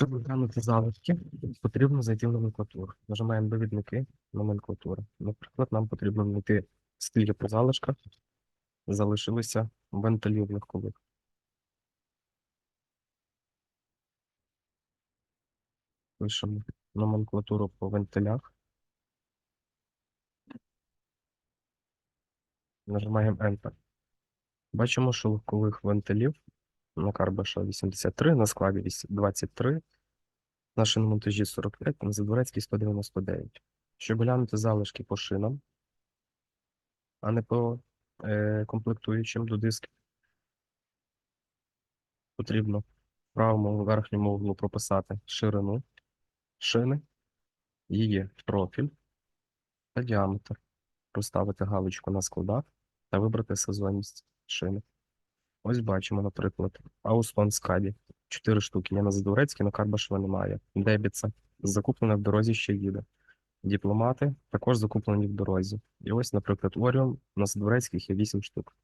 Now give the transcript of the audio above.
Щоб оглянути залишки, потрібно зайти в номенклатуру. Нажимаємо довідники номенклатури. Наприклад, нам потрібно знайти, скільки по залишках залишилося вентилів легкових. Пишемо номенклатуру по вентилях. Нажимаємо Enter. Бачимо, що легкових вентилів на Карбаша 83, на складі 23, на шиномонтажі 45, на Задворецькій 199. Щоб глянути залишки по шинам, а не по е, комплектуючим до дисків, потрібно в правому верхньому углу прописати ширину шини, її профіль та діаметр, поставити галочку на складах та вибрати сезонність шини. Ось бачимо, наприклад, Ауспан Скаді. Чотири штуки. Є на Задворецькій, на Карбашева немає. Дебіца. Закуплене в дорозі ще їде. Дипломати також закуплені в дорозі. І ось, наприклад, Оріон на Задворецьких є 8 штук.